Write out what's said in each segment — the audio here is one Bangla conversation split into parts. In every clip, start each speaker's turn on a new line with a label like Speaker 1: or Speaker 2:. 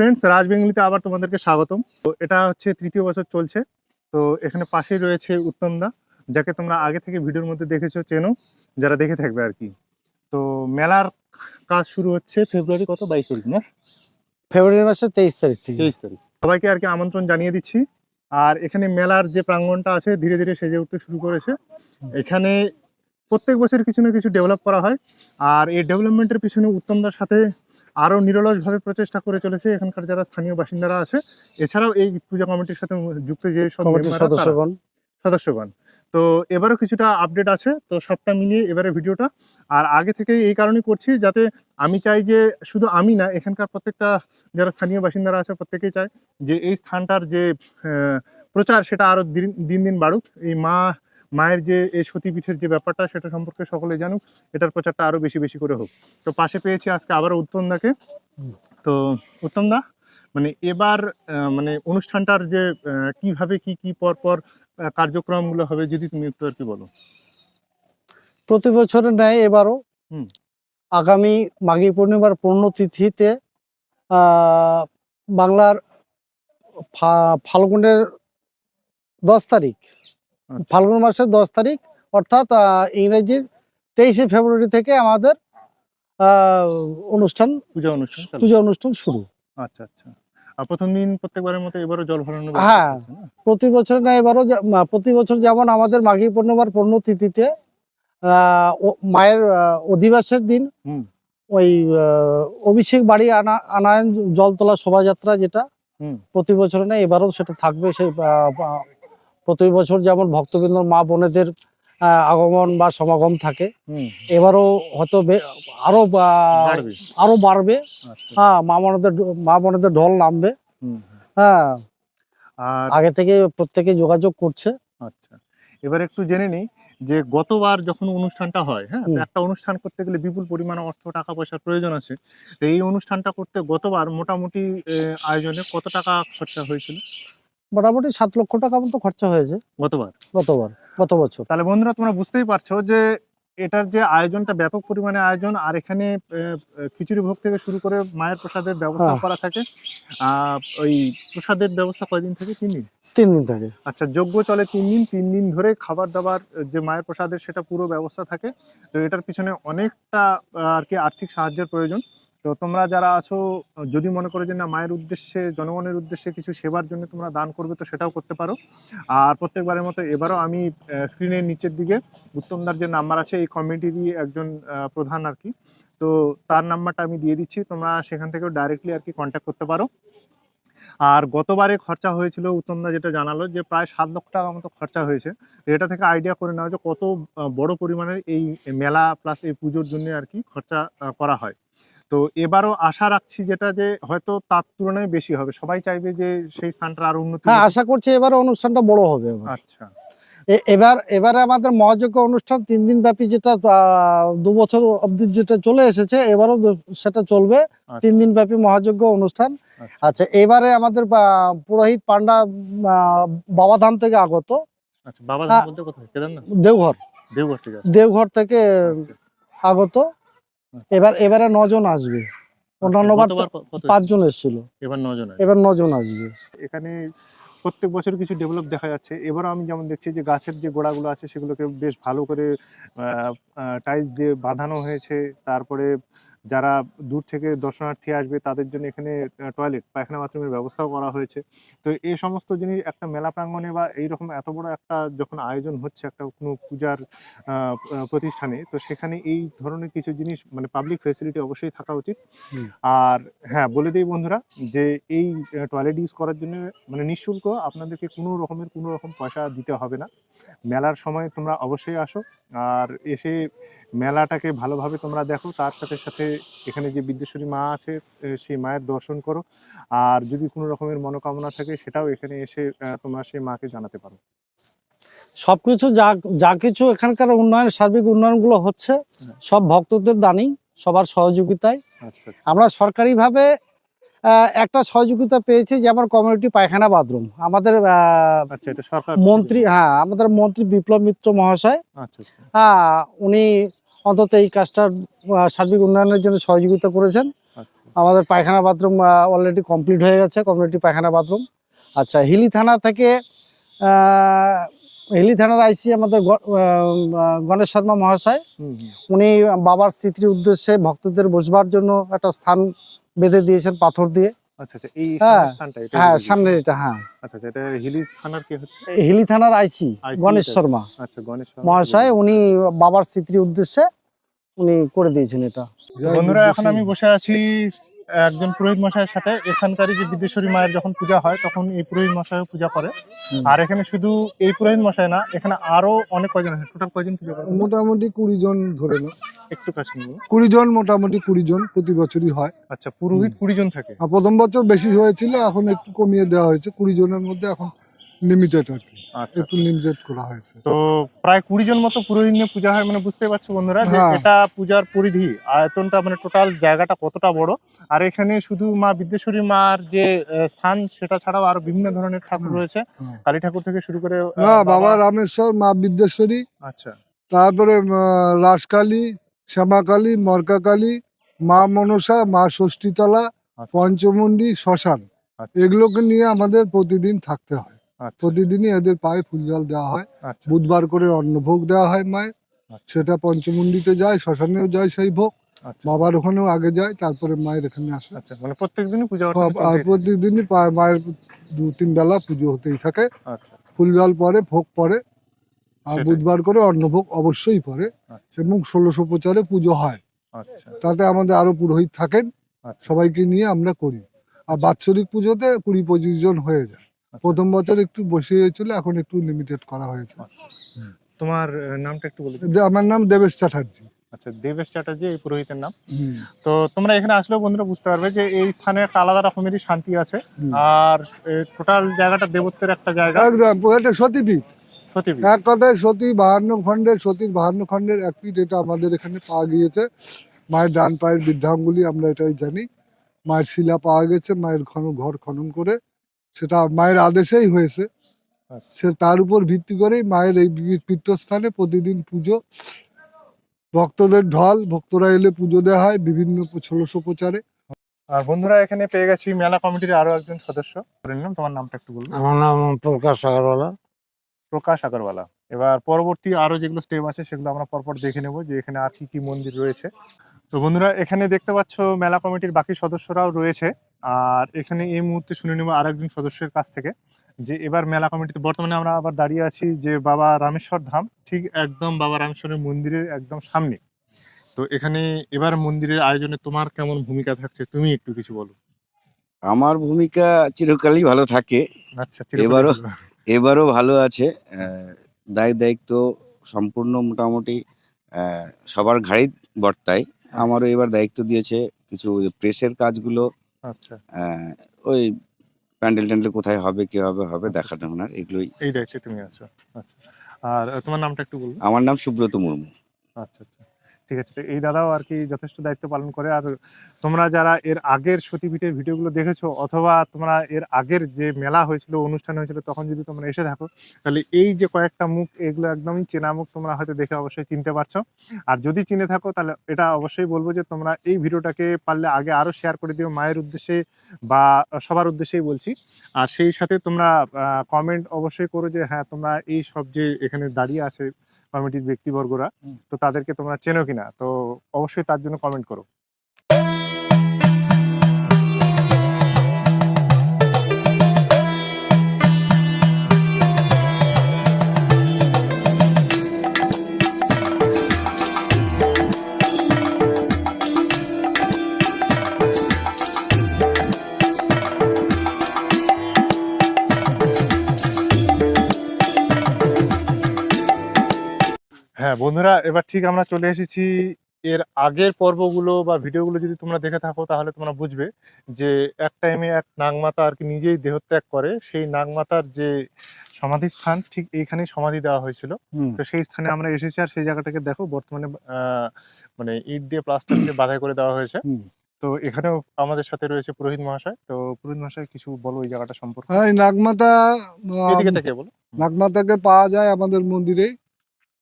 Speaker 1: ফ্রেন্ডস রাজ বেঙ্গলিতে আবার তোমাদেরকে স্বাগতম। তো এটা হচ্ছে তৃতীয় বছর চলছে। তো এখানে পাশেই রয়েছে উত্তমদা যাকে তোমরা আগে থেকে ভিডিওর মধ্যে দেখেছ চেনো যারা দেখে থাকবে আর কি। তো মেলার কাজ শুরু হচ্ছে ফেব্রুয়ারি কত? বাইশ তারিখ না?
Speaker 2: ফেব্রুয়ারি মাসের তেইশ তারিখ থেকে।
Speaker 1: তেইশ তারিখ। সবাইকে আর কি আমন্ত্রণ জানিয়ে দিচ্ছি। আর এখানে মেলার যে প্রাঙ্গণটা আছে ধীরে ধীরে সেজে উঠতে শুরু করেছে। এখানে প্রত্যেক বছর কিছু না কিছু ডেভেলপ করা হয়। আর এই ডেভেলপমেন্টের পিছনে উত্তমদার সাথে আরও নিরলসভাবে প্রচেষ্টা করে চলেছে এখানকার যারা স্থানীয় বাসিন্দারা আছে। এছাড়াও এই পূজা কমিটির সাথে যুক্ত যে
Speaker 2: সদস্যগণ।
Speaker 1: সদস্যগণ। তো এবারও কিছুটা আপডেট আছে তো সবটা মিলিয়ে এবারে ভিডিওটা। আর আগে থেকে এই কারণেই করছি যাতে আমি চাই যে শুধু আমি না এখানকার প্রত্যেকটা যারা স্থানীয় বাসিন্দারা আছে প্রত্যেকেই চায় যে এই স্থানটার যে আহ, প্রচার সেটা আরও দিন দিন বাড়ুক। এই মা মায়ের যে এই সতীপীঠের যে ব্যাপারটা সেটা সম্পর্কে সকলে জানুক এটার প্রচারটা আরও বেশি বেশি করে হোক তো পাশে পেয়েছি আজকে আবার উত্তমদাকে। তো উত্তমদা মানে এবার মানে অনুষ্ঠানটার যে কীভাবে কি কি পর পর কার্যক্রমগুলো হবে যদি তুমি একটু আর কি বলো
Speaker 2: প্রতি বছরের ন্যায় এবারও
Speaker 1: হুম।
Speaker 2: আগামী মাঘী পূর্ণিমার পূর্ণতিথিতে আহ, বাংলার ফাল্গুনের দশ তারিখ। ফাল্গুন মাসের দশ তারিখ অর্থাৎ ইংরেজির তেইশে ফেব্রুয়ারি থেকে আমাদের অনুষ্ঠান
Speaker 1: পূজা অনুষ্ঠান
Speaker 2: পূজা অনুষ্ঠান শুরু
Speaker 1: আচ্ছা আচ্ছা আর প্রথম দিন প্রত্যেকবারের মতো এবারও জল ভরানো
Speaker 2: হ্যাঁ। প্রতি বছর না এবারও প্রতি বছর যেমন আমাদের মাঘী পূর্ণিমার পূর্ণতিথিতে মায়ের অধিবাসের দিন। ওই অভিষেক বাড়ি আনা আনায়ন জল তোলা শোভাযাত্রা যেটা। প্রতি বছর না এবারও সেটা থাকবে সেই প্রতি বছর যেমন ভক্তবৃন্দ মা বোনেদের আগমন বা সমাগম থাকে এবারও হয়তো আরও আরও
Speaker 1: বাড়বে। আচ্ছা।
Speaker 2: হ্যাঁ মা বোনেদের মা বোনেদের ঢল নামবে। হ্যাঁ। আগে থেকে প্রত্যেকে যোগাযোগ করছে।
Speaker 1: আচ্ছা। এবার একটু জেনে নিই যে গতবার যখন অনুষ্ঠানটা হয় হ্যাঁ একটা অনুষ্ঠান করতে গেলে বিপুল পরিমাণে অর্থ টাকা পয়সার প্রয়োজন আছে। তো এই অনুষ্ঠানটা করতে গতবার মোটামুটি আয়োজনে কত টাকা খরচা হয়েছিল?
Speaker 2: মোটামুটি সাত লক্ষ টাকা মতো খরচা হয়েছে।
Speaker 1: গতবার?
Speaker 2: গতবার গত বছর।
Speaker 1: তাহলে বন্ধুরা তোমরা বুঝতেই পারছ যে এটার যে আয়োজনটা ব্যাপক পরিমাণে আয়োজন আর এখানে আহ, খিচুড়ি ভোগ থেকে শুরু করে মায়ের প্রসাদের ব্যবস্থা
Speaker 2: হ্যাঁ।
Speaker 1: করা থাকে আহ, ওই প্রসাদের ব্যবস্থা কয়দিন থেকে? তিন দিন?
Speaker 2: তিন দিন থাকে।
Speaker 1: আচ্ছা যজ্ঞ চলে তিন দিন তিন দিন ধরে খাবার দাবার যে মায়ের প্রসাদের সেটা পুরো ব্যবস্থা থাকে। তো এটার পিছনে অনেকটা আর কি আর্থিক সাহায্যের প্রয়োজন। তো তোমরা যারা আছো, যদি মনে করো যে না, মায়ের উদ্দেশ্যে, জনগণের উদ্দেশ্যে কিছু সেবার জন্য তোমরা দান করবে, তো সেটাও করতে পারো। আর প্রত্যেকবারের মতো এবারও আমি স্ক্রিনের নিচের দিকে উত্তমদার যে নাম্বার আছে, এই কমিটিরই একজন প্রধান আর কি। তো তার নাম্বারটা আমি দিয়ে দিচ্ছি, তোমরা সেখান থেকেও ডাইরেক্টলি আর কি কন্ট্যাক্ট করতে পারো। আর গতবারে খরচা হয়েছিল, উত্তমদা যেটা জানালো, যে প্রায় সাত লক্ষ টাকা মতো খরচা হয়েছে। এটা থেকে আইডিয়া করে নেওয়া যে কত বড় পরিমাণের এই মেলা প্লাস এই পুজোর জন্য আর কি খরচা করা হয়। তো এবারও আশা রাখছি যেটা যে হয়তো তার তুলনায় বেশি হবে। সবাই চাইবে যে সেই স্থানটা আরও উন্নতি
Speaker 2: হ্যাঁ আশা করছি এবার অনুষ্ঠানটা বড় হবে
Speaker 1: আচ্ছা।
Speaker 2: এ- এবার এবারে আমাদের মহাযজ্ঞ অনুষ্ঠান তিন দিন ব্যাপী যেটা দু বছর অবধি যেটা চলে এসেছে এবারও সেটা চলবে। তিন দিন ব্যাপী মহাযজ্ঞ অনুষ্ঠান।
Speaker 1: আচ্ছা।
Speaker 2: আচ্ছা এবারে আমাদের পুরোহিত পান্ডা বাবাধাম থেকে আগত।
Speaker 1: আচ্ছা বাবা
Speaker 2: হ্যাঁ।
Speaker 1: কোথায়?
Speaker 2: দেওঘর।
Speaker 1: দেওঘর থেকে
Speaker 2: দেওঘর থেকে
Speaker 1: আচ্ছা।
Speaker 2: আগত। এবার এবারে নজন আসবে। অন্যান্য বার পাঁচজন এসেছিল।
Speaker 1: এবার নজন আছে।
Speaker 2: এবার নজন আসবে।
Speaker 1: এখানে প্রত্যেক বছর কিছু ডেভেলপ দেখা যাচ্ছে। এবারও আমি যেমন দেখছি যে গাছের যে গোড়াগুলো আছে সেগুলোকে বেশ ভালো করে টাইলস দিয়ে বাঁধানো হয়েছে। তারপরে যারা দূর থেকে দর্শনার্থী আসবে তাদের জন্য এখানে টয়লেট পায়খানা বাথরুমের ব্যবস্থাও করা হয়েছে। তো এই সমস্ত জিনিস একটা মেলা প্রাঙ্গণে বা এইরকম এত বড় একটা যখন আয়োজন হচ্ছে একটা কোনো পূজার প্রতিষ্ঠানে তো সেখানে এই ধরনের কিছু জিনিস মানে পাবলিক ফেসিলিটি অবশ্যই থাকা উচিত। আর হ্যাঁ বলে দিই বন্ধুরা যে এই টয়লেট ইউজ করার জন্য মানে নিঃশুল্ক আপনাদেরকে কোনো রকমের কোনো রকম পয়সা দিতে হবে না। মেলার সময় তোমরা অবশ্যই আসো। আর এসে মেলাটাকে ভালোভাবে তোমরা দেখো। তার সাথে সাথে এখানে যে বিদ্যেশ্বরী মা আছে সেই মায়ের দর্শন করো। আর যদি কোনো রকমের মনোকামনা থাকে সেটাও এখানে এসে তোমরা সেই মাকে জানাতে পারো।
Speaker 2: সবকিছু যা যা কিছু এখানকার উন্নয়ন সার্বিক উন্নয়নগুলো হচ্ছে সব ভক্তদের দানি সবার সহযোগিতায়।
Speaker 1: আচ্ছা।
Speaker 2: আমরা সরকারিভাবে একটা সহযোগিতা পেয়েছি যেমন কমিউনিটি পায়খানা বাথরুম। আমাদের
Speaker 1: আচ্ছা
Speaker 2: মন্ত্রী হ্যাঁ আমাদের মন্ত্রী বিপ্লব মিত্র মহাশয় হ্যাঁ উনি অন্তত এই কাজটার সার্বিক উন্নয়নের জন্য সহযোগিতা করেছেন। আমাদের পায়খানা বাথরুম অলরেডি কমপ্লিট হয়ে গেছে কমিউনিটি পায়খানা বাথরুম। আচ্ছা হিলি থানা থেকে হিলি থানার আইসি আমাদের গণেশ শর্মা মহাশয়। উনি বাবার স্মৃতির উদ্দেশ্যে ভক্তদের বসবার জন্য একটা স্থান বেঁধে দিয়েছেন পাথর দিয়ে।
Speaker 1: আচ্ছা আচ্ছা এই
Speaker 2: হ্যাঁ, হ্যাঁ সামনে এটা হ্যাঁ।
Speaker 1: আচ্ছা আচ্ছা এটা হিলি থানার
Speaker 2: হিলি থানার আইসি গণেশ শর্মা।
Speaker 1: আচ্ছা গণেশ শর্মা।
Speaker 2: মহাশয় উনি বাবার স্মৃতির উদ্দেশ্যে উনি করে দিয়েছেন এটা।
Speaker 1: বন্ধুরা এখন আমি বসে আছি একজন পুরোহিত মশাইয়ের সাথে এখানকারই যে বিদ্যেশ্বরী মায়ের যখন পূজা হয় তখন এই পুরোহিত মশাইও পূজা করে। আর এখানে শুধু এই পুরোহিত মশাই না এখানে আরও অনেক কয়জন আছে? টোটাল কয়জন পূজা করে
Speaker 3: মোটামুটি কুড়ি জন ধরে নাও।
Speaker 1: একটু কাছে
Speaker 3: কুড়ি জন মোটামুটি কুড়ি জন প্রতি বছরই হয়।
Speaker 1: আচ্ছা পুরোহিত কুড়ি জন থাকে?
Speaker 3: প্রথম বছর বেশি হয়েছিল এখন একটু কমিয়ে দেওয়া হয়েছে। কুড়ি জনের মধ্যে এখন লিমিটেড আর কি। একটু লিমিটেড করা হয়েছে।
Speaker 1: তো প্রায় কুড়ি জন মতো পুরোহিত নিয়ে পূজা হয় মানে বুঝতে পারছ বন্ধুরা যে
Speaker 3: হ্যাঁ।
Speaker 1: এটা পূজার পরিধি আয়তনটা মানে টোটাল জায়গাটা কতটা বড়। আর এখানে শুধু মা বিদ্যেশ্বরী মার যে স্থান সেটা ছাড়াও আরও বিভিন্ন ধরনের ঠাকুর রয়েছে। কালী ঠাকুর থেকে শুরু করে
Speaker 3: বাবা রামেশ্বর মা বিদ্যেশ্বরী
Speaker 1: আচ্ছা।
Speaker 3: তারপরে শ্যামাকালী মরকাকালী মা মনসা মা ষষ্ঠীতলা
Speaker 1: আচ্ছা।
Speaker 3: পঞ্চমুণ্ডী শ্মশান।
Speaker 1: আচ্ছা।
Speaker 3: এগুলোকে নিয়ে আমাদের প্রতিদিন থাকতে হয়।
Speaker 1: আচ্ছা
Speaker 3: প্রতিদিনই এদের পায়ে ফুল জল দেওয়া হয়।
Speaker 1: আচ্ছা।
Speaker 3: বুধবার করে অন্নভোগ দেওয়া হয় মায়ের।
Speaker 1: আচ্ছা।
Speaker 3: সেটা পঞ্চমুণ্ডিতে যায় শ্মশানেও যায় সেই ভোগ।
Speaker 1: আচ্ছা।
Speaker 3: বাবার ওখানেও আগে যায় তারপরে মায়ের এখানে আসে।
Speaker 1: আচ্ছা মানে প্রত্যেকদিনই পূজা
Speaker 3: আর প্রতিদিনই মায়ের দু তিন বেলা পুজো হতেই থাকে।
Speaker 1: আচ্ছা
Speaker 3: ফুল জল পরে ভোগ পরে। আর বুধবার করে অন্নভোগ অবশ্যই পরে।
Speaker 1: আচ্ছা।
Speaker 3: এবং ষোলোশো প্রচারে পুজো হয়।
Speaker 1: আচ্ছা।
Speaker 3: তাতে আমাদের আরও পুরোহিত থাকেন।
Speaker 1: আচ্ছা।
Speaker 3: সবাইকে নিয়ে আমরা করি। আর বাৎসরিক পুজোতে কুড়ি পঁচিশ জন হয়ে যায়।
Speaker 1: আচ্ছা।
Speaker 3: প্রথম বছর একটু বসে হয়েছিল এখন একটু লিমিটেড করা হয়েছে।
Speaker 1: তোমার নামটা একটু বলে
Speaker 3: আমার নাম দেবেশ চ্যাটার্জি।
Speaker 1: আচ্ছা দেবেশ চ্যাটার্জি এই পুরোহিতের নাম। তো তোমরা এখানে আসলেও বন্ধুরা বুঝতে পারবে যে এই স্থানে একটা আলাদা রকমেরই শান্তি আছে। আর টোটাল জায়গাটা দেবত্বের একটা জায়গা।
Speaker 3: একদম এটা সতীপীঠ।
Speaker 1: সতীপীঠ।
Speaker 3: এক কথায় সতী বাহান্ন খণ্ডের সতীর বাহান্ন খণ্ডের এক পিঠ এটা আমাদের এখানে পাওয়া গিয়েছে। মায়ের ডান পায়ের বৃদ্ধাঙ্গুলি আমরা এটাই জানি। মায়ের শিলা পাওয়া গেছে মায়ের খন ঘর খনন করে। সেটা মায়ের আদেশেই হয়েছে।
Speaker 1: আচ্ছা।
Speaker 3: সে তার উপর ভিত্তি করেই মায়ের এই পীঠস্থানে প্রতিদিন পুজো। ভক্তদের ঢল ভক্তরা এলে পুজো দেওয়া হয় বিভিন্ন ষোলোশো প্রচারে।
Speaker 1: আর বন্ধুরা এখানে পেয়ে গেছি মেলা কমিটির আরও একজন সদস্য। নিলাম তোমার নামটা একটু বলব
Speaker 2: আমার নাম প্রকাশ আগরওয়ালা।
Speaker 1: প্রকাশ আগরওয়ালা। এবার পরবর্তী আরও যেগুলো স্টেপ আছে সেগুলো আমরা পরপর দেখে নেব যে এখানে আর কি কি মন্দির রয়েছে। তো বন্ধুরা এখানে দেখতে পাচ্ছ মেলা কমিটির বাকি সদস্যরাও রয়েছে। আর এখানে এই মুহূর্তে শুনে নেব আরেকজন সদস্যের কাছ থেকে যে এবার মেলা কমিটিতে বর্তমানে আমরা আবার দাঁড়িয়ে আছি যে বাবা রামেশ্বর ধাম ঠিক একদম বাবা রামেশ্বরের মন্দিরের একদম সামনে। তো এখানে এবার মন্দিরের আয়োজনে তোমার কেমন ভূমিকা থাকছে? তুমি একটু কিছু বলো।
Speaker 4: আমার ভূমিকা চিরকালই ভালো থাকে।
Speaker 1: আচ্ছা
Speaker 4: এবারও- এবারও ভালো আছে। দায় দায়িত্ব সম্পূর্ণ মোটামুটি সবার ঘাড়েই বর্তায়। আমারও এবার দায়িত্ব দিয়েছে কিছু প্রেসের কাজগুলো।
Speaker 1: আচ্ছা।
Speaker 4: ওই প্যান্ডেল ট্যান্ডেল কোথায় হবে কি হবে হবে দেখাশোনার এগুলোই।
Speaker 1: এই দায়িত্বে তুমি আছো। আচ্ছা। আর তোমার নামটা একটু বলব?
Speaker 4: আমার নাম সুব্রত মুর্মু।
Speaker 1: আচ্ছা আচ্ছা। ঠিক আছে। তো এই দাদাও আর কি যথেষ্ট দায়িত্ব পালন করে। আর তোমরা যারা এর আগের সতীপীঠের ভিডিওগুলো দেখেছ, অথবা তোমরা এর আগের যে মেলা হয়েছিল, অনুষ্ঠান হয়েছিল, তখন যদি তোমরা এসে থাকো তাহলে এই যে কয়েকটা মুখ, এগুলো একদমই চেনা মুখ তোমরা হয়তো দেখে অবশ্যই চিনতে পারছ। আর যদি চিনে থাকো, তাহলে এটা অবশ্যই বলব যে তোমরা এই ভিডিওটাকে পারলে আগে আরও শেয়ার করে দিও মায়ের উদ্দেশ্যে বা সবার উদ্দেশ্যেই বলছি। আর সেই সাথে তোমরা কমেন্ট অবশ্যই করো যে হ্যাঁ তোমরা এই সব যে এখানে দাঁড়িয়ে আছে কমিটির ব্যক্তিবর্গরা তো তাদেরকে তোমরা চেনো কিনা? তো অবশ্যই তার জন্য কমেন্ট করো। এবার ঠিক আমরা চলে এসেছি এর আগের পর্বগুলো বা ভিডিওগুলো যদি তোমরা দেখে থাকো তাহলে তোমরা বুঝবে যে এক টাইমে এক নাগমাতা আর কি নিজেই দেহত্যাগ করে। সেই নাগমাতার যে সমাধি স্থান ঠিক এইখানেই সমাধি দেওয়া হয়েছিল।
Speaker 2: হুম।
Speaker 1: তো সেই স্থানে আমরা এসেছি আর সেই জায়গাটাকে দেখো বর্তমানে আহ, মানে ইট দিয়ে প্লাস্টার দিয়ে বাধাই করে দেওয়া হয়েছে। তো এখানেও আমাদের সাথে রয়েছে পুরোহিত মহাশয়। তো পুরোহিত মহাশয় কিছু বলো ওই জায়গাটা সম্পর্কে।
Speaker 3: নাগমাতা আহ,
Speaker 1: এদিকে থেকে বলো।
Speaker 3: নাগমাতাকে পাওয়া যায় আমাদের মন্দিরে।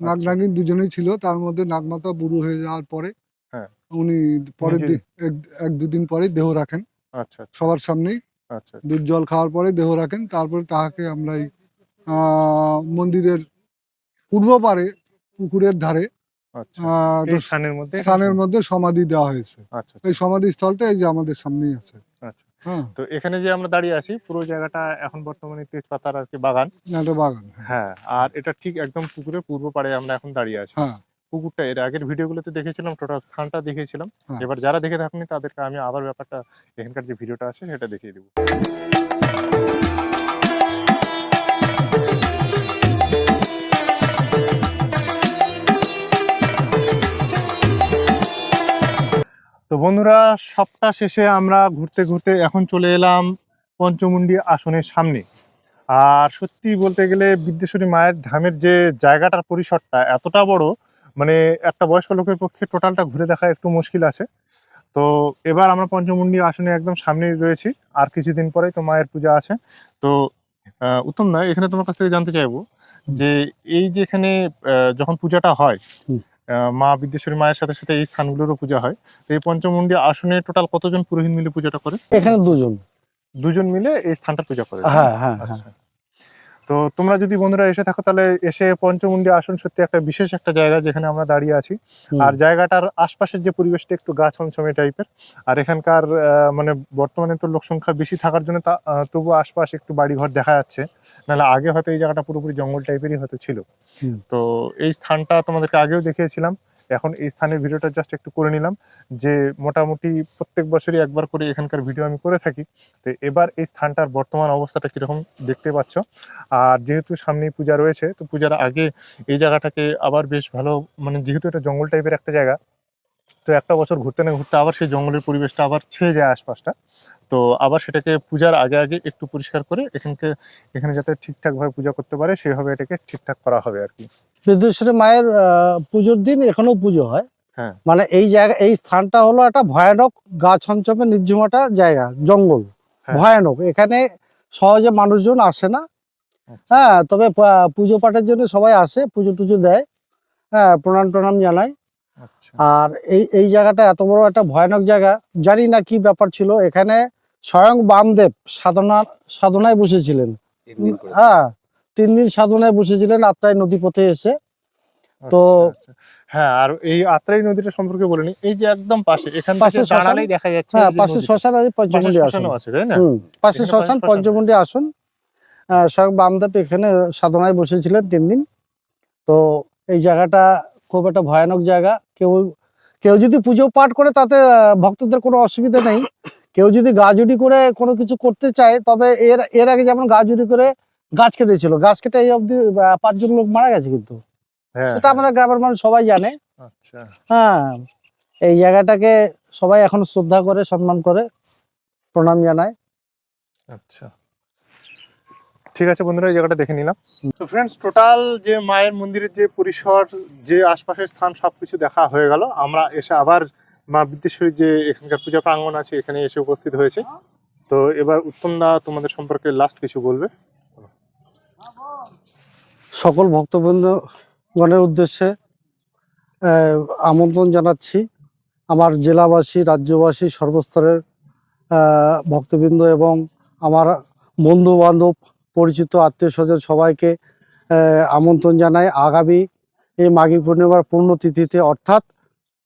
Speaker 3: নাগ
Speaker 1: আচ্ছা।
Speaker 3: নাগিন দুজনেই ছিল তার মধ্যে নাগমাতা বুড়ো হয়ে যাওয়ার পরে
Speaker 1: হ্যাঁ।
Speaker 3: উনি পরের দিন এক- এক দুদিন পরে দেহ রাখেন।
Speaker 1: আচ্ছা
Speaker 3: সবার সামনেই।
Speaker 1: আচ্ছা
Speaker 3: দুধ জল খাওয়ার পরে দেহ রাখেন তারপরে তাহাকে আমরা এই আহ, মন্দিরের পূর্ব পারে পুকুরের ধারে
Speaker 1: আচ্ছা।
Speaker 3: আহ,
Speaker 1: স্থানের মধ্যে এটা-
Speaker 3: স্থানের মধ্যে সমাধি দেওয়া হয়েছে।
Speaker 1: আচ্ছা
Speaker 3: এই সমাধি স্থলটা এই যে আমাদের সামনেই আছে।
Speaker 1: আচ্ছা তো এখানে যে আমরা দাঁড়িয়ে আছি পুরো জায়গাটা এখন বর্তমানে তেজপাতার আর কি বাগান।
Speaker 3: বাগান
Speaker 1: হ্যাঁ আর এটা ঠিক একদম পুকুরের পূর্ব পাড়ে আমরা এখন দাঁড়িয়ে আছি।
Speaker 3: হ্যাঁ।
Speaker 1: পুকুরটা এর আগের ভিডিওগুলোতে দেখেছিলাম টোটাল স্থানটা দেখিয়েছিলাম।
Speaker 3: হ্যাঁ।
Speaker 1: এবার যারা দেখে থাকেনি তাদেরকে আমি আবার ব্যাপারটা এখানকার যে ভিডিওটা আছে সেটা দেখিয়ে দেবো। তো বন্ধুরা, সপ্তাহ শেষে আমরা ঘুরতে ঘুরতে এখন চলে এলাম পঞ্চমুন্ডি আসনের সামনে। আর সত্যি বলতে গেলে বিদ্যেশ্বরী মায়ের ধামের যে জায়গাটার পরিসরটা এতটা বড় মানে একটা বয়স্ক লোকের পক্ষে টোটালটা ঘুরে দেখা একটু মুশকিল আছে। তো এবার আমরা পঞ্চমুন্ডি আসনে একদম সামনেই রয়েছি, আর কিছুদিন পরেই তো মায়ের পূজা আছে। তো উত্তম না এখানে তোমার কাছ থেকে জানতে চাইব যে এই যে এখানে যখন পূজাটা হয় মা বিদ্যেশ্বরী মায়ের সাথে সাথে এই স্থানগুলোরও পূজা হয়। তো এই পঞ্চমুন্ডি আসনে টোটাল কতজন পুরোহিত মিলে পূজাটা করে?
Speaker 2: এখানে দুজন।
Speaker 1: দুজন মিলে এই স্থানটা পূজা করে।
Speaker 2: হ্যাঁ হ্যাঁ হ্যাঁ।
Speaker 1: আচ্ছা। তো তোমরা যদি বন্ধুরা এসে থাকো তাহলে এসে পঞ্চমুন্ডি আসন সত্যি একটা বিশেষ একটা জায়গা যেখানে আমরা দাঁড়িয়ে আছি। আর জায়গাটার আশপাশের যে পরিবেশটা একটু গা ছমছমে টাইপের আর এখানকার আহ, মানে বর্তমানে তো লোক সংখ্যা বেশি থাকার জন্য তা তবুও আশপাশ একটু বাড়িঘর দেখা যাচ্ছে। নাহলে আগে হয়তো এই জায়গাটা পুরোপুরি জঙ্গল টাইপেরই হয়তো ছিল। তো এই স্থানটা তোমাদেরকে আগেও দেখিয়েছিলাম। এখন এই স্থানের ভিডিওটা জাস্ট একটু করে নিলাম, যে মোটামুটি প্রত্যেক বছরই একবার করে এখানকার ভিডিও আমি করে থাকি। তো এবার এই স্থানটার বর্তমান অবস্থাটা কীরকম দেখতে পাচ্ছ? আর যেহেতু সামনেই পূজা রয়েছে, তো পূজার আগে এই জায়গাটাকে আবার বেশ ভালো মানে যেহেতু এটা জঙ্গল টাইপের একটা জায়গা, তো একটা বছর ঘুরতে না ঘুরতে আবার সেই জঙ্গলের পরিবেশটা আবার ছেয়ে যায় আশপাশটা। তো আবার সেটাকে পূজার আগে আগে একটু পরিষ্কার করে এখানকে, এখানে যাতে ঠিকঠাকভাবে পূজা করতে পারে, সেভাবে এটাকে ঠিকঠাক করা হবে আর কি।
Speaker 2: বিদ্যুৎশ্বরী মায়ের পুজোর দিন এখানেও পুজো হয়।
Speaker 1: হ্যাঁ।
Speaker 2: মানে এই জায়গা এই স্থানটা হলো একটা ভয়ানক গা ছমছমে নির্জমাটা জায়গা জঙ্গল।
Speaker 1: হ্যাঁ।
Speaker 2: ভয়ানক। এখানে সহজে মানুষজন আসে না।
Speaker 1: আচ্ছা।
Speaker 2: হ্যাঁ তবে পুজো পাঠের জন্য সবাই আসে পুজো টুজো দেয়। হ্যাঁ প্রণাম টনাম জানায়।
Speaker 1: আচ্ছা।
Speaker 2: আর এই এই জায়গাটা এত বড় একটা ভয়ানক জায়গা জানি না কি ব্যাপার ছিল। এখানে স্বয়ং বামদেব সাধনা সাধনায় বসেছিলেন। হ্যাঁ তিন দিন সাধনায় বসেছিলেন আত্রাই নদী পথে এসে তো
Speaker 1: আচ্ছা, আচ্ছা। হ্যাঁ আর এই আত্রাই নদীটা সম্পর্কে বলিনি এই যে একদম পাশে এখান
Speaker 2: পাশে।
Speaker 1: দাঁড়ালেই দেখা যাচ্ছে
Speaker 2: হ্যাঁ পাশে শ্মশান আর পঞ্চমুন্ডি আসন।
Speaker 1: আছে তাই না?
Speaker 2: পাশে শ্মশান পঞ্চমুন্ডি আসন। স্বয়ং বামদেব এখানে সাধনায় বসেছিলেন তিন দিন। তো এই জায়গাটা খুব একটা ভয়ানক জায়গা। কেউ কেউ যদি পুজো পাঠ করে তাতে ভক্তদের কোনো অসুবিধা নেই। কেউ যদি গাজুড়ি করে কোনো কিছু করতে চায় তবে এর এর আগে যেমন গাজুড়ি করে গাছ কেটেছিল গাছ কেটে এই আহ, পাঁচজন লোক মারা গেছে কিন্তু।
Speaker 1: হ্যাঁ
Speaker 2: সেটা আমাদের গ্রামের মানুষ সবাই জানে।
Speaker 1: আচ্ছা।
Speaker 2: হ্যাঁ এই জায়গাটাকে সবাই এখন শ্রদ্ধা করে সম্মান করে প্রণাম জানায়।
Speaker 1: আচ্ছা। ঠিক আছে বন্ধুরা এই জায়গাটা দেখে নিলাম। তো ফ্রেন্ডস টোটাল যে মায়ের মন্দিরের যে পরিসর যে আশপাশের স্থান সবকিছু দেখা হয়ে গেল। আমরা এসে আবার মা বিদ্যেশ্বরীর যে এখানকার পূজা প্রাঙ্গণ আছে এখানে এসে উপস্থিত হয়েছে। তো এবার উত্তম দা তোমাদের সম্পর্কে লাস্ট কিছু বলবে।
Speaker 2: সকল ভক্তবৃন্দগণের উদ্দেশ্যে আমন্ত্রণ জানাচ্ছি আমার জেলাবাসী রাজ্যবাসী সর্বস্তরের ভক্তবৃন্দ এবং আমার বন্ধু বান্ধব পরিচিত আত্মীয় স্বজন সবাইকে আমন্ত্রণ জানাই। আগামী এই মাঘী পূর্ণিমার পূর্ণতিথিতে অর্থাৎ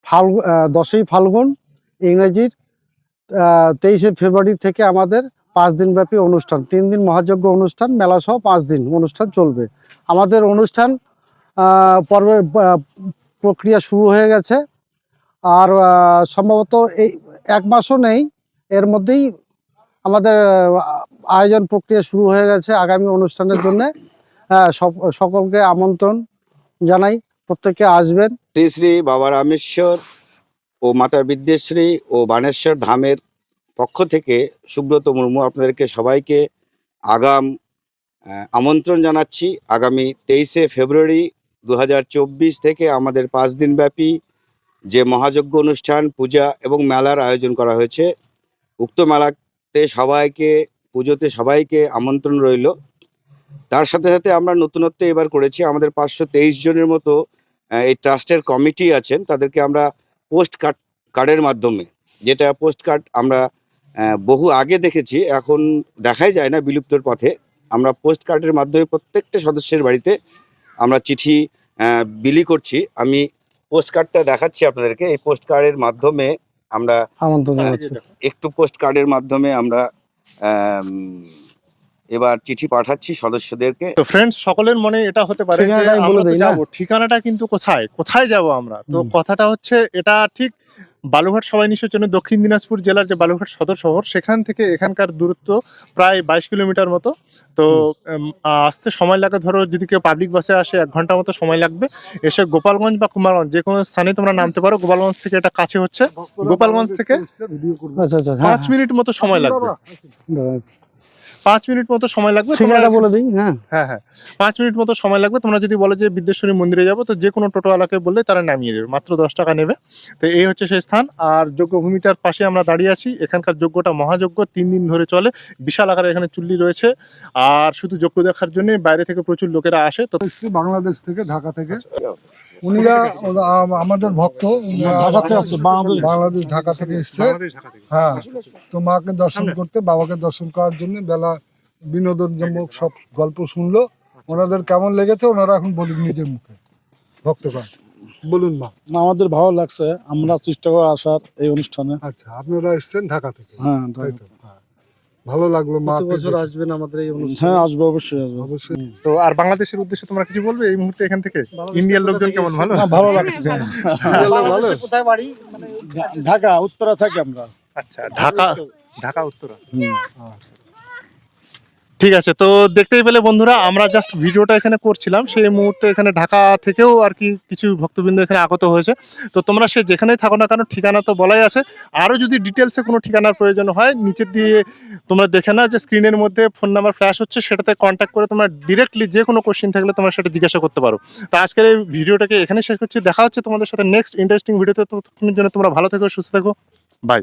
Speaker 2: ফাল্গু আহ, দশই ফাল্গুন ইংরেজির তেইশে ফেব্রুয়ারি থেকে আমাদের পাঁচ দিনব্যাপী অনুষ্ঠান, তিন দিন মহাযজ্ঞ অনুষ্ঠান, মেলা সহ পাঁচ দিন অনুষ্ঠান চলবে। আমাদের অনুষ্ঠান পর্বের প্রক্রিয়া শুরু হয়ে গেছে। আর সম্ভবত এই এক মাসও নেই, এর মধ্যেই আমাদের আয়োজন প্রক্রিয়া শুরু হয়ে গেছে আগামী অনুষ্ঠানের জন্য। সকলকে আমন্ত্রণ জানাই, প্রত্যেকে আসবেন।
Speaker 4: শ্রী শ্রী বাবা রামেশ্বর ও মাতা বিদ্যেশ্রী ও বানেশ্বর ধামের পক্ষ থেকে সুব্রত মুর্মু আপনাদেরকে সবাইকে আগাম আমন্ত্রণ জানাচ্ছি। আগামী তেইশে ফেব্রুয়ারি দু হাজার চব্বিশ থেকে আমাদের পাঁচ দিনব্যাপী যে মহাযজ্ঞ অনুষ্ঠান, পূজা এবং মেলার আয়োজন করা হয়েছে, উক্ত মেলাতে সবাইকে, পুজোতে সবাইকে আমন্ত্রণ রইল। তার সাথে সাথে আমরা নতুনত্ব এবার করেছি। আমাদের পাঁচশো তেইশ জনের মতো এই ট্রাস্টের কমিটি আছেন। তাদেরকে আমরা পোস্ট কার্ড, কার্ডের মাধ্যমে, যেটা পোস্ট কার্ড আমরা বহু আগে দেখেছি এখন দেখাই যায় না বিলুপ্তর পথে। আমরা পোস্ট কার্ডের মাধ্যমে প্রত্যেকটা সদস্যের বাড়িতে আমরা চিঠি আহ, বিলি করছি। আমি পোস্ট কার্ডটা দেখাচ্ছি আপনাদেরকে। এই পোস্ট কার্ডের মাধ্যমে আমরা একটু পোস্ট কার্ডের মাধ্যমে আমরা আম, এবার চিঠি পাঠাচ্ছি সদস্যদেরকে।
Speaker 1: তো ফ্রেন্ডস সকলের মনে এটা হতে পারে যে আমরা
Speaker 2: না?
Speaker 1: ঠিকানাটা কিন্তু কোথায়? কোথায় যাব আমরা? তো কথাটা হচ্ছে এটা ঠিক বালুঘাট সবাই নিশ্চয় জন্য দক্ষিণ দিনাজপুর জেলার যে বালুঘাট সদর শহর সেখান থেকে এখানকার দূরত্ব প্রায় বাইশ কিলোমিটার মতো। তো আসতে সময় লাগে। ধরো যদি কেউ পাবলিক বাসে আসে এক ঘণ্টা মতো সময় লাগবে। এসে গোপালগঞ্জ বা কুমারগঞ্জ যে কোনো স্থানে তোমরা নামতে পারো। গোপালগঞ্জ থেকে এটা কাছে হচ্ছে। গোপালগঞ্জ থেকে
Speaker 3: ভিডিও করব
Speaker 2: আচ্ছা আচ্ছা হ্যাঁ
Speaker 1: পাঁচ মিনিট মতো সময় লাগবে। পাঁচ মিনিট মতো সময় লাগবে
Speaker 2: ঠিকানাটা বলে দিই হ্যাঁ।
Speaker 1: হ্যাঁ হ্যাঁ। পাঁচ মিনিট মতো সময় লাগবে তোমরা যদি বলো যে বিদ্যেশ্বরী মন্দিরে যাব তো যে কোনো টোটোওয়ালাকে বললে তারা নামিয়ে দেবে মাত্র দশ টাকা নেবে। তো এই হচ্ছে সেই স্থান আর যজ্ঞভূমিটার পাশে আমরা দাঁড়িয়ে আছি। এখানকার যজ্ঞটা মহাযজ্ঞ তিন দিন ধরে চলে। বিশাল আকারে এখানে চুল্লি রয়েছে আর শুধু যজ্ঞ দেখার জন্য বাইরে থেকে প্রচুর লোকেরা আসে। তো
Speaker 3: বাংলাদেশ থেকে ঢাকা থেকে। উনিরা আমাদের ভক্ত উনিরা
Speaker 2: ঢাকা থেকে আসছে, বাংলাদেশ।
Speaker 3: ঢাকা থেকে। এসছে হ্যাঁ তো মাকে দর্শন করতে বাবাকে দর্শন করার জন্য বেলা বিনোদনজনক সব গল্প শুনলো। ওনাদের কেমন লেগেছে ওনারা এখন বলুন নিজের মুখে। ভক্তগণ বলুন মা।
Speaker 2: আমাদের ভালো লাগছে। আমরা চেষ্টা করে আসার এই অনুষ্ঠানে।
Speaker 3: আচ্ছা আপনারা এসেছেন ঢাকা থেকে।
Speaker 2: হ্যাঁ
Speaker 3: হ্যাঁ। ভালো লাগল মা
Speaker 2: আসবেন আমাদের এই অনুষ্ঠানে। হ্যাঁ আসব অবশ্যই
Speaker 3: অবশ্যই।
Speaker 1: তো আর বাংলাদেশের উদ্দেশ্যে তোমরা কিছু বলবে এই মুহূর্তে এখান থেকে? ইন্ডিয়ার লোকজন কেমন? ভালো?
Speaker 2: না, ভালো লাগছে।
Speaker 3: ভালো।
Speaker 2: কোথায় বাড়ি? ঢাকা উত্তরা থাকি আমরা।
Speaker 1: আচ্ছা ঢাকা ঢাকা উত্তরা। ঠিক আছে, তো দেখতেই পেলে বন্ধুরা, আমরা জাস্ট ভিডিওটা এখানে করছিলাম, সেই মুহূর্তে এখানে ঢাকা থেকেও আর কি কিছু ভক্তবৃন্দ এখানে আগত হয়েছে। তো তোমরা সে যেখানেই থাকো না কেন, ঠিকানা তো বলাই আছে। আরও যদি ডিটেলসে কোনো ঠিকানার প্রয়োজন হয়, নিচের দিয়ে তোমরা দেখে নাও যে স্ক্রিনের মধ্যে ফোন নাম্বার ফ্ল্যাশ হচ্ছে, সেটাতে কন্ট্যাক্ট করে তোমরা ডিরেক্টলি যে কোনো কোশ্চেন থাকলে তোমরা সেটা জিজ্ঞাসা করতে পারো। তো আজকের এই ভিডিওটাকে এখানে শেষ করছি, দেখা হচ্ছে তোমাদের সাথে নেক্সট ইন্টারেস্টিং ভিডিওতে ততক্ষণের জন্য তোমরা ভালো থেকো, সুস্থ থেকো বাই